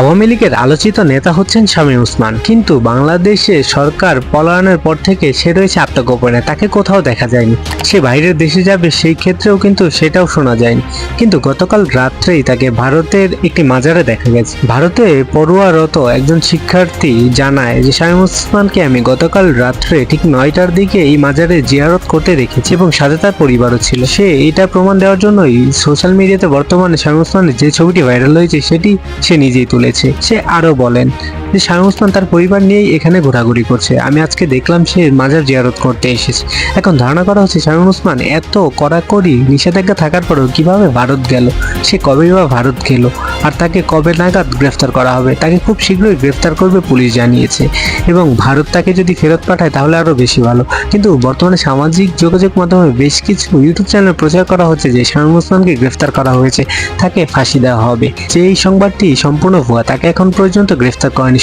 আওয়ামী লীগের আলোচিত নেতা হচ্ছেন শামীম ওসমান কিন্তু বাংলাদেশে সরকার পলায়নের পর থেকে সে রয়েছে আত্মগোপনে, তাকে কোথাও দেখা যায়নি। সে বাইরের দেশে যাবে, সেই ক্ষেত্রেও কিন্তু সেটাও শোনা যায়নি। কিন্তু গতকাল রাত্রেই তাকে ভারতের একটি মাজারে দেখা গেছে। ভারতে পড়ুয়ারত একজন শিক্ষার্থী জানায় যে, শামীম ওসমানকে আমি গতকাল রাত্রে ঠিক নয়টার দিকে এই মাজারে জিয়ারত করতে দেখেছি এবং সাথে তার পরিবারও ছিল। সে এটা প্রমাণ দেওয়ার জন্যই সোশ্যাল মিডিয়াতে বর্তমানে শামীম ওসমানের যে ছবিটি ভাইরাল হয়েছে, সেটি সে নিজেই তুলেছে সে আরও বলেন যে শামীম ওসমান তার পরিবার নিয়েই এখানে ঘোরাঘুরি করছে। আমি আজকে দেখলাম সে মাজার জিয়ারত করতে এসেছে। এখন ধারণা করা হচ্ছে শামীম ওসমান এত কড়াকড়ি নিষেধাজ্ঞা থাকার পরেও কীভাবে ভারত গেল? সে কবে বা ভারত গেল? আর তাকে কবে নাগাদ গ্রেফতার করা হবে? তাকে খুব শীঘ্রই গ্রেফতার করবে পুলিশ জানিয়েছে। এবং ভারত তাকে যদি ফেরত পাঠায় তাহলে আরও বেশি ভালো। কিন্তু বর্তমানে সামাজিক যোগাযোগ মাধ্যমে বেশ কিছু ইউটিউব চ্যানেল প্রচার করা হচ্ছে যে শামীম ওসমানকে গ্রেফতার করা হয়েছে। তাকে ফাঁসি দেওয়া হবে। যে এই সংবাদটি সম্পূর্ণ ভুয়া, তাকে এখন পর্যন্ত গ্রেফতার করেনি